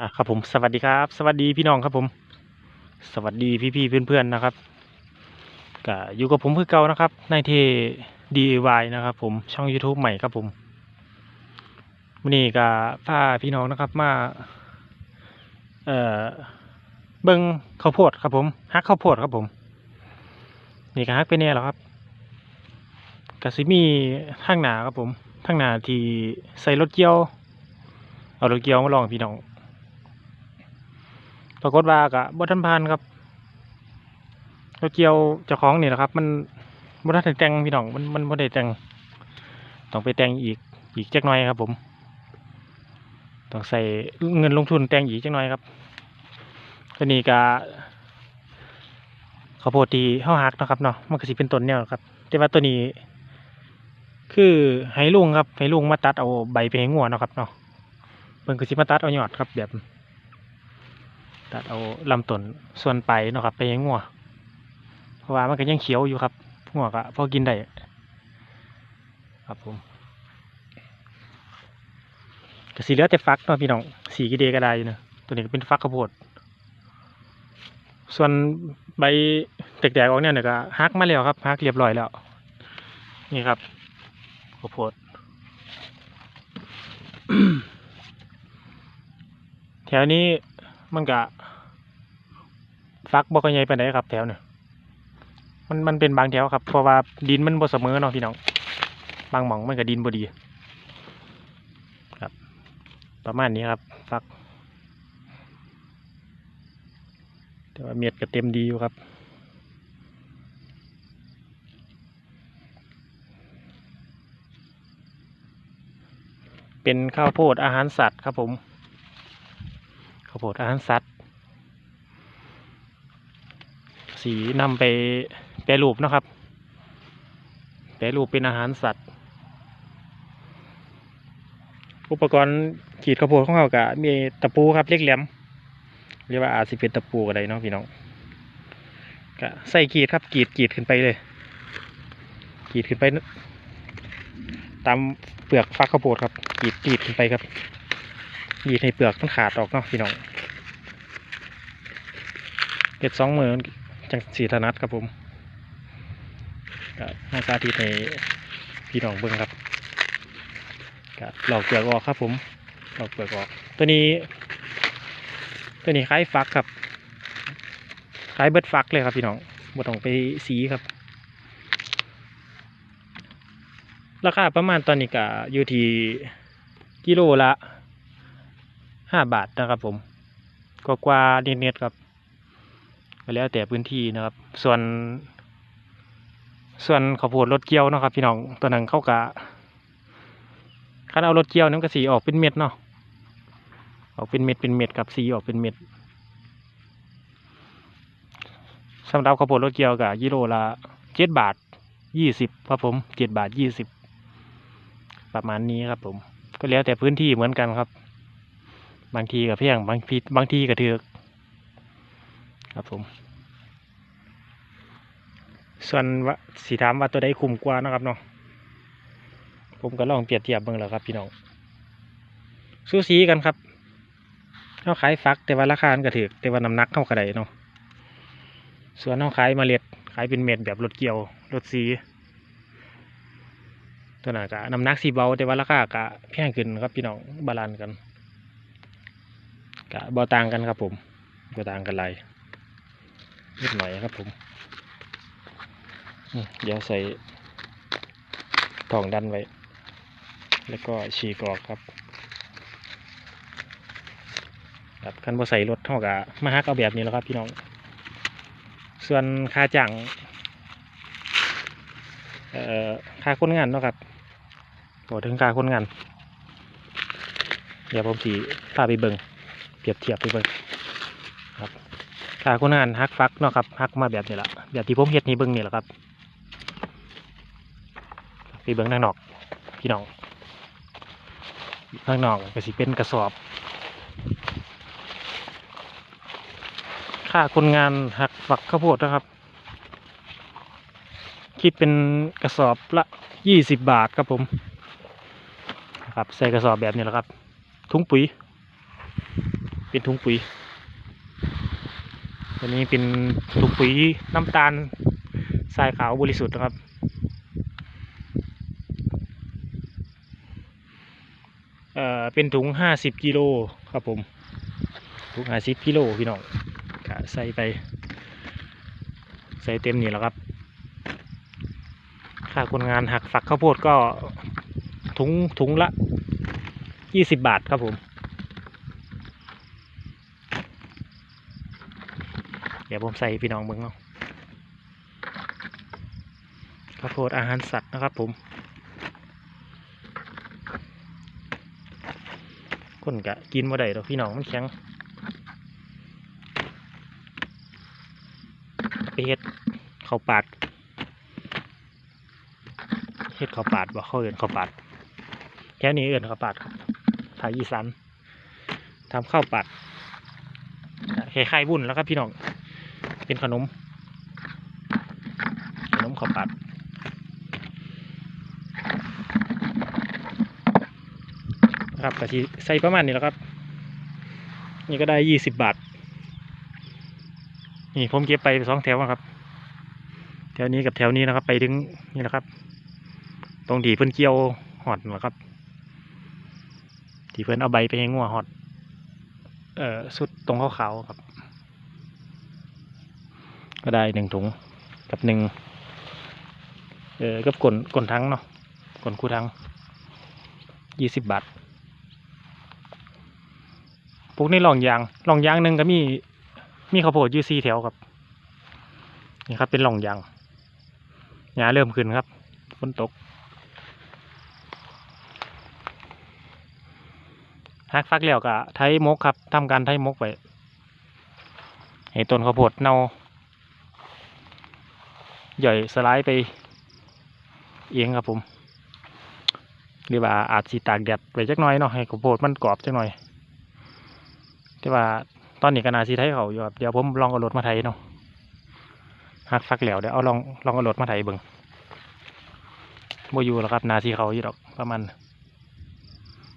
อะครับผมสวัสดีครับ สวัสดีพี่น้องครับผม สวัสดีพี่ๆเพื่อนๆนนะครับก็อยู่กับผมคือเก่านะครับในเท DIY นะครับ ผมช่อง YouTube ใหม่ครับผมวันนี้ก็พาพี่น้องนะครับมาเอ่อเบิ้งข้าวโพดครับผมฮักข้าวโพดครับผม นี่ก็ฮักไปเนี่ยแหละครับกสิมีทางหนาครับผมทางหนาที่ใส่รถเกี่ยว เอารถเกี่ยวมาลองพี่น้อง รากฏว่ากะบ่ทันผ่านครับรถเกี่ยวเจ้าของนี่แหละครับ มันบ่ทันแต่งพี่น้องมันมันบ่ได้แต่งต้องไปแต่งอีกอีกจักหน่อยครับ ผม ต้องใส่เงินลงทุนแต่งอีกจักหน่อยครับตัวนี้ก็ข้าวโพดที่เฮาหักนะครับเนาะมันก็สิเป็นต้นแนวครับ แต่ว่าตัวนี้ คือให้ลุงครับให้ลุงมาตัดเอาใบไปให้งัวเนาะครับเนาะเพิ่นก็สิมาตัดเอายอดครับแบบ ตัดเอาลำต้นส่วนไปเนาะครับ ไปให้งัวเพราะว่ามันก็ยังเขียวอยู่ครับงัวก็พอกินได้ครับผมก็สีเหลือแต่ฟักเนาะพี่น้องสีกีเดก็ได้อยู่เนาะตัวนี้ก็เป็นฟักข้าวโพดส่วนใบแตกๆออกเนี่ยเนี่ยก็ฮักมาแล้วครับฮักเรียบร้อยแล้ว นี่ครับข้าวโพดแถวนี้ มันก็ฟักบ่ค่อยใหญ่ไปานครับแถวเนี่ยมันมันเป็นบางแถวครับเพราะว่าดินมันบ่เสมอเนาะพี่น้องบางหม่องมันก็ดินบ่ดี ครับ ประมาณนี้ครับ ฟัก แต่ว่าเม็ดก็เต็มดีอยู่ครับเป็นข้าวโพดอาหารสัตว์ครับผมาวโพดอาหารสัตว์ สีนำไปแปรรูปนะครับ แปรรูปเป็นอาหารสัตว์ อุปกรณ์ขีดข้าวโพดของเราก็มีตะปูครับเล็กแหลมเรียกว่าอาจสิเป็นตะปูอะไรเนาะพี่น้องก็ใส่ขีดครับขีดขีดขึ้นไปเลยขีดขึ้นไป ตามเปลือกฟักข้าวโพดครับขีดขีดขึ้นไปครับ ขีดให้เปลือกมันขาดออกเนาะพี่น้องเก็ดสองมือจังสีถนัดครับผมก็ให้สาธิตให้พี่น้องเบิ่งครับก็หลอกเปลือกออกครับผมหลอกเปลือกออก ตัวนี้ ตัวนี้คล้ายฟักครับคล้ายเบิดฟักเลยครับพี่น้องบ่ต้องไปสีครับ ราคาประมาณตอนนี้ก็อยู่ที่กิโลละ ห้าบาทนะครับผมกกว่าๆเน็ตๆครับก็แล้วแต่พื้นที่นะครับ ส่วน ส่วนข้าวโพดรถเกี่ยวนะครับ พี่น้องตัวนั้นเข้ากะคันเอารถเกี่ยวนั้นก็สีออกเป็นเม็ดเนาะออกเป็นเม็ดเป็นเม็ดครับสีออกเป็นเม็ดสำหรับข้าวโพดรถเกี่ยวกะกิโลละเจ็ดบาทยี่สิบครับผมเจ็ดบาทยี่สิบประมาณนี้ครับผม ก็แล้วแต่พื้นที่เหมือนกันครับ บางทีกับเพียงบางทีบางทีกับถือกครับผม ส่วนว่าสีถามว่าตัวใดคุ้มกว่านะครับเนาะผมก็ลองเปรียบเทียบเบิ่งแล้วครับพี่น้องสู้สีกันครับเขาขายฟักแต่ว่าราคามันก็ถือแต่ว่าน้ำหนักเข้ากระไดเนาะส่วนเขาขายเมล็ดขายเป็นเม็ดแบบรถเกี่ยวรถสีตัวนั้นก็น้ำหนักสีเบาแต่ว่าราคาก็แพงขึ้นครับพี่น้องบาลานซ์กัน ก็บ่ต่างกันครับผมบ่ต่างกันหลายนิดหน่อยครับผมเดี๋ยวใส่ทองดันไว้ แล้วก็ฉีกออกครับครับคันบ่ใส่รถเท่ากับมาฮักเอาแบบนี้แล้วครับพี่น้อง ส่วนค่าจ้างเอ่อค่าคนงานเนาะครับบอกถึงค่าคนงาน เดี๋ยวผมสีพาไปเบิงเป รียบเทียบไปเบิงครับค่าคนงานฮักฟักเนาะครับฮักมาแบบนี้แหละแบบที่ผมเฮ็ดนี่เบิงนี่แหละครับไปเบิงทางนอก พี่น้องทางนอกก็สิเป็นกระสอบค่าคนงานหักฝักข้าวโพดนะครับ คิดเป็นกระสอบละยี่สิบบาทครับผมนะครับใส่กระสอบแบบนี้แหละครับ ถุงปุ๋ย เป็นถุงปุ๋ยตัวนี้เป็นถุงปุ๋ยน้ำตาลทรายขาวบริสุทธิ์นะครับ เอ่อ เป็นถุงห้าสิบกิโลครับผม ถุงห้าสิบกิโลพี่น้องใส่ไป ใส่เต็มนี่แล้วครับ ค่าคนงานหักฝักข้าวโพดก็ถุงถุงละยี่สิบบาทครับผม เดี๋ยวผมใส่พี่น้องเบิ้งเนาะข้าวโพดอาหารสัตว์นะครับ ผม คนกะกินบ่ได้ดอกพี่น้องมันแข็งไปเฮ็ดข้าวปาดเฮ็ดข้าวปาดบ่เขาเอื่นข้าวปาดแถวนี้เอื่นข้าวปาดครับภาคอีสานทำข้าวปาดคล้ายๆบุ่นแล้วครับพี่น้อง เป็นขนม ขนมข้าวปาดครับกะทิใส่ประมาณนี้แล้วครับ นี่ก็ได้ยี่สิบบาท นี่ผมเก็บไปสองแถวนะครับ แถวนี้กับแถวนี้นะครับ ไปถึงนี่แหละครับ ตรงที่เพิ่นเกี่ยวหอดนะครับ ที่เพิ่นเอาใบไปให้งัวหอด เอ่อสุดตรงขาวๆครับ ก็ได้หนึ่งถุงกับหนึ่งเออกับกลนกลนทั้งเนาะกลนคู่ทั้งยี่สิบบาทปลูกในหล่องยางลองยางหนึ่งก็มีมีข้าวโพดยู่สี่แถวครับนี่ครับเป็นลองยางหญ้าเริ่มขึ้นครับฝนตกหักฟักแล้วก็ไถมกครับทำการไถมกไปให้ต้นข้าวโพดเน่า ใหญ่สไลด์ไปเองครับผมหรือว่าอาจสีตากแดดไปจักหน่อยเนาะให้ข้าวโพดมันกรอบจักหน่อย แต่ว่าตอนนี้ก็นาซีไทยเขาอยู่ครับเดี๋ยวผมลองเอารถมาไทยเนาะหักฟักแล้วเดี๋ยวเอาลองลองเอารถมาไทยเบิ่งโมอยู่แล้วครับ นาซีเขาอยู่ดอกประมาณ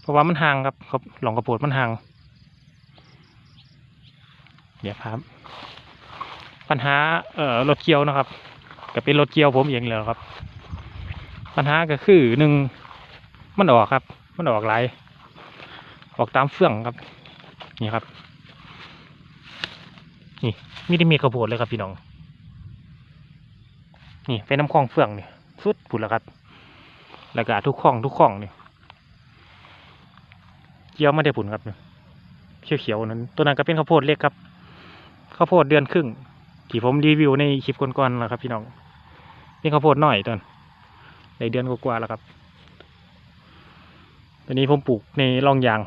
เพราะว่ามันห่างครับเขาลองกระโปดมันห่างเดี๋ยวครับ ปัญหาเอ่อรถเกี่ยวนะครับ ก็เป็นรถเกี่ยวผมเองเลยครับ ปัญหาก็คือหนึ่งมันออกครับ มันออกไหลออกตามเฟื่องครับ นี่ครับ นี่มีได้มีข้าวโพดเลยครับพี่น้อง นี่เป็นน้ำคลองเฟื่องนี่สุดผุดแล้วครับ แล้วก็ทุกคลองทุกคลองนี่เกี่ยวไม่ได้ผุนครับเนี่ยเขียวๆนั้น ตัวนั้นก็เป็นข้าวโพดเล็กครับข้าวโพดเดือนครึ่งที่ผมรีวิวในคลิปก่อนๆแล้วครับพี่น้อง นี่ข้าวโพดหน่อยตอนในเดือนกว่าๆแล้วครับตอนนี้ผมปลูกในร่องยาง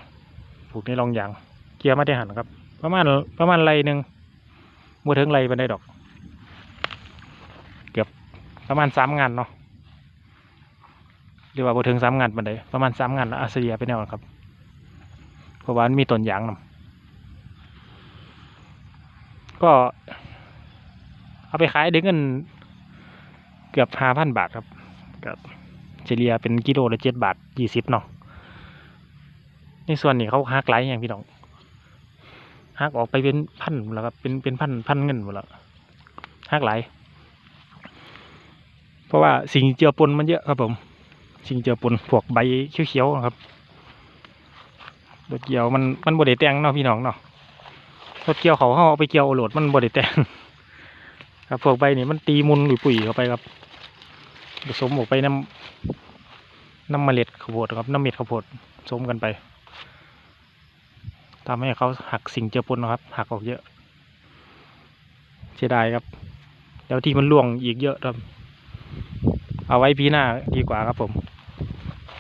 ปลูกในร่องยาง เกียร์ไม่ได้หันครับ ประมาณประมาณไรหนึ่งบัวถึงไรเป็นได้ดอก เกือบประมาณสามงานเนาะหรือว่าบวถึงสามงานเป็นไดประมาณสามงานแล้วอาเซียไปแนวนั้นครับ เพราะว่ามันมีต้นยางนำก็เอาไปขายได้เงิน กือบห้าพันบาทครับกับเฉลี่ยเป็นกิโลละเจ็ดบาทยี่สิบเนาะในส่วนนี้เขาหักไหลอย่างพี่น้องหักออกไปเป็นพันหมดแล้วครับเป็นเป็นพันพันเงินหมดแล้วหักไหลเพราะว่าสิ่งเจือปนมันเยอะครับผม สิ่งเจือปนพวกใบเขียวๆนะครับรถเกี่ยวมันมันบดได้แต่งเนาะพี่น้องเนาะรถเกี่ยวเขาเขาเอาไปเกี่ยวเอโหลดมันบดได้แต่งครับพวกใบนี่มันตีมุนหรือปุ๋ยเข้าไปครับ ผสมออกไปน้ำน้ำเมล็ดข้าวโพดครับน้ำเม็ดข้าวโพดผสมกันไปทำให้เขาหักสิ่งเจือปนนะครับ หักออกเยอะ เสียดายครับ แล้วที่มันล่วงอีกเยอะครับ เอาไว้ปีหน้าดีกว่าครับผม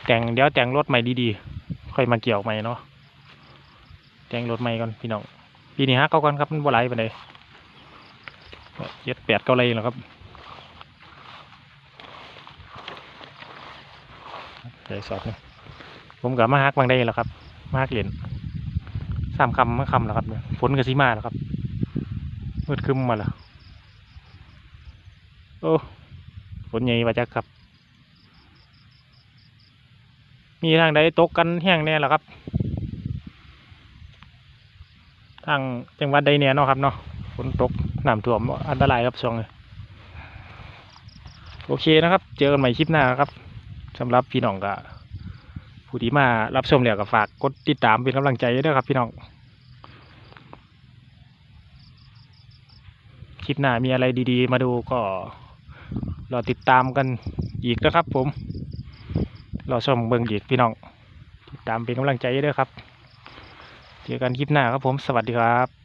แต่งเดี๋ยวแต่งรถใหม่ดีๆ ค่อยมาเกี่ยวใหม่เนาะแต่งรถใหม่ก่อนพี่น้องปีนี้ฮักเขาก่อนครับมันบ่ไหลไปเลยเจ็ดแปดเก้าไรแล้วครับ เดี๋ยวสอบหนะผมกับมาฮักบางได้แล้วครับ มาฮักเหรียญสามคำมาคำแล้วครับเนี่ยฝนกับสีมาแล้วครับมืดคึมมาแล้วโอ้ฝนใหญ่มาจักครับ มีทางใดตกกันแห้งแน่แล้วครับ ทางจังหวัดใดเนี่ยเนาะครับเนาะฝนตกน้ำท่วมอันตรายครับช่วงนี้โอเคนะครับ เจอกันใหม่คลิปหน้าครับ สำหรับพี่น้องก็ผู้ที่มารับชมแล้วก็ฝากกดติดตามเป็นกำลังใจด้วยครับ พี่น้องคลิปหน้ามีอะไรดีๆ มาดูก็รอติดตามกันอีกนะครับ ผมรอชมเบิ่งอีกพี่น้อง ติดตามเป็นกำลังใจด้วยครับ เจอกันคลิปหน้าครับผมสวัสดีครับ